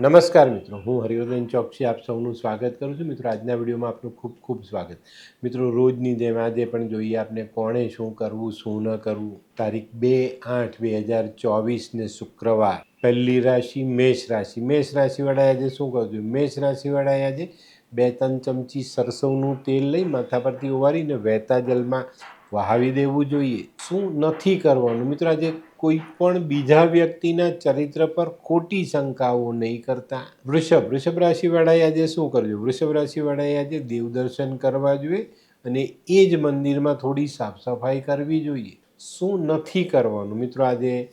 નમસ્કાર મિત્રો, હું હરિવર્ધન ચોકસી આપ સૌનું સ્વાગત કરું છું. મિત્રો, આજના વિડીયોમાં આપનું ખૂબ ખૂબ સ્વાગત. મિત્રો, રોજની જેમ આજે પણ જોઈએ આપને કોણે શું કરવું, શું ન કરવું. તારીખ બે આઠ બે હજાર ચોવીસને શુક્રવાર. પહેલી રાશિ મેષ રાશિ. મેષ રાશિવાળાએ આજે શું કરવું જોઈએ મેષ રાશિવાળાએ આજે બે ત્રણ ચમચી સરસવનું તેલ લઈ માથા પરથી ઓવારીને વહેતા જલમાં વહાવી દેવું જોઈએ. શું નથી કરવાનું? મિત્રો, આજે કોઈ પણ બીજા વ્યક્તિના ચરિત્ર પર ખોટી શંકાઓ નહીં કરતા. વૃષભ વૃષભ રાશિવાળાએ આજે શું કરવું વૃષભ રાશિવાળાએ આજે દેવદર્શન કરવા જોઈએ અને એ જ મંદિરમાં થોડી સાફ સફાઈ કરવી જોઈએ. શું નથી કરવાનું? મિત્રો, આજે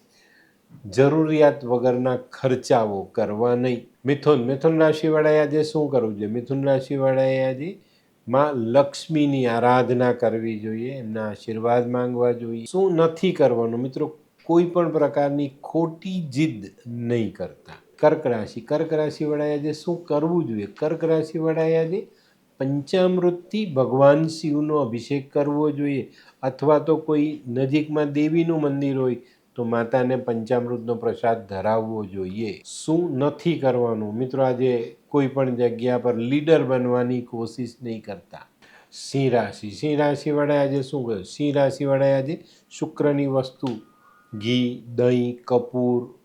જરૂરિયાત વગરના ખર્ચાઓ કરવા નહીં. મિથુન મિથુન રાશિવાળાએ આજે શું કરવું જોઈએ? મિથુન રાશિવાળાએ આજે માં લક્ષ્મીની આરાધના કરવી જોઈએ, એમના આશીર્વાદ માંગવા જોઈએ. શું નથી કરવાનું? મિત્રો, કોઈ પણ પ્રકારની ખોટી જીદ નહીં કરતા. કર્ક રાશિ. કર્ક રાશિવાળાએ આજે શું કરવું જોઈએ? કર્ક રાશિવાળાએ આજે પંચામૃતથી ભગવાન શિવનો અભિષેક કરવો જોઈએ. અથવા તો કોઈ નજીકમાં દેવીનું મંદિર હોય તો માતાને પંચામૃતનો પ્રસાદ ધરાવવો જોઈએ. શું નથી કરવાનું? મિત્રો, આજે કોઈ પણ જગ્યા પર લીડર બનવાની કોશિશ નહીં કરતા. સિંહ રાશિ. સિંહ રાશિવાળાએ આજે શું કહ્યું સિંહ રાશિવાળાએ આજે શુક્રની વસ્તુ, ઘી, દહીં, કપૂર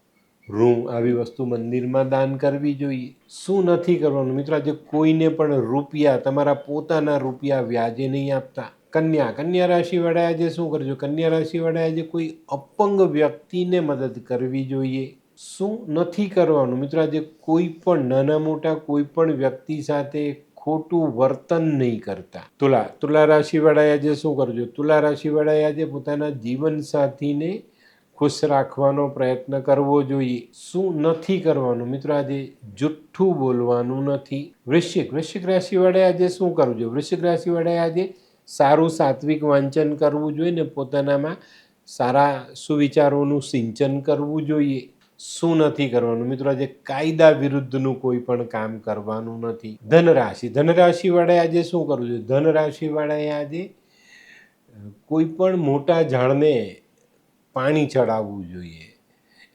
રૂં આવી વસ્તુ મંદિરમાં દાન કરવી જોઈએ. શું નથી કરવાનું? મિત્રો, આજે કોઈને પણ રૂપિયા, તમારા પોતાના રૂપિયા વ્યાજે નહીં આપતા. કન્યા કન્યા રાશિવાળા આજે શું કરજો? કન્યા રાશિવાળા આજે કોઈ અપંગ વ્યક્તિને મદદ કરવી જોઈએ. શું નથી કરવાનું? મિત્રો, આજે કોઈ પણ નાના મોટા, કોઈ પણ વ્યક્તિ સાથે ખોટું વર્તન નહીં કરતા. તુલા તુલા રાશિવાળાએ આજે શું કરજો? તુલા રાશિવાળાએ આજે પોતાના જીવન સાથીને ખુશ રાખવાનો પ્રયત્ન કરવો જોઈએ. શું નથી કરવાનું? મિત્રો, આજે જુઠ્ઠું બોલવાનું નથી. વૃશ્ચિક વૃશ્ચિક રાશિવાળાએ આજે શું કરવું જોઈએ વૃશ્ચિક રાશિવાળાએ આજે સારું સાત્વિક વાંચન કરવું જોઈએ ને પોતાનામાં સારા સુવિચારોનું સિંચન કરવું જોઈએ. શું નથી કરવાનું? મિત્રો, આજે કાયદા વિરુદ્ધનું કોઈ પણ કામ કરવાનું નથી. ધનરાશિ. ધનરાશિવાળાએ આજે શું કરવું જોઈએ? ધનરાશિવાળાએ આજે કોઈ પણ મોટા ઝાડને પાણી ચડાવવું જોઈએ.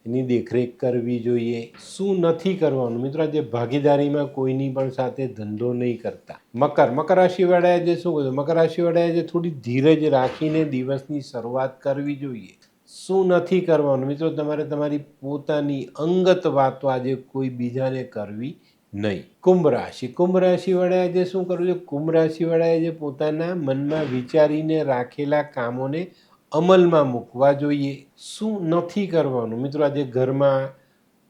એની દેખરેખ કરવી જોઈએ. શું નથી કરવાનું? મિત્રો, આજે ભાગીદારીમાં કોઈની પણ સાથે ધંધો નહીં કરતા. મકર. મકર રાશિવાળાએ આજે શું કહ્યું મકર રાશિવાળાએ આજે થોડી ધીરજ રાખીને દિવસની શરૂઆત કરવી જોઈએ. શું નથી કરવાનું? મિત્રો, તમારે તમારી પોતાની અંગત વાતો આજે કોઈ બીજાને કરવી નહીં. કુંભ રાશિ. કુંભ રાશિવાળાએ આજે શું કરવું છે? કુંભ રાશિવાળાએ જે પોતાના મનમાં વિચારીને રાખેલા કામોને અમલમાં મૂકવા જોઈએ. શું નથી કરવાનું? મિત્રો, આજે ઘરમાં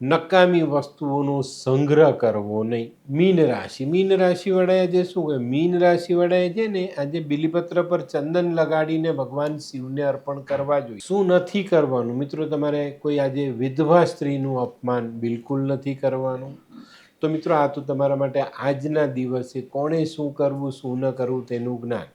નકામી વસ્તુઓનો સંગ્રહ કરવો નહીં. મીન રાશિ. મીન રાશિવાળાએ આજે શું કહે મીન રાશિવાળાએ છે ને, આજે બિલીપત્ર પર ચંદન લગાડીને ભગવાન શિવને અર્પણ કરવા જોઈએ. શું નથી કરવાનું? મિત્રો, તમારે કોઈ આજે વિધવા સ્ત્રીનું અપમાન બિલકુલ નથી કરવાનું. તો મિત્રો, આ તો તમારા માટે આજના દિવસે કોણે શું કરવું, શું ન કરવું તેનું જ્ઞાન.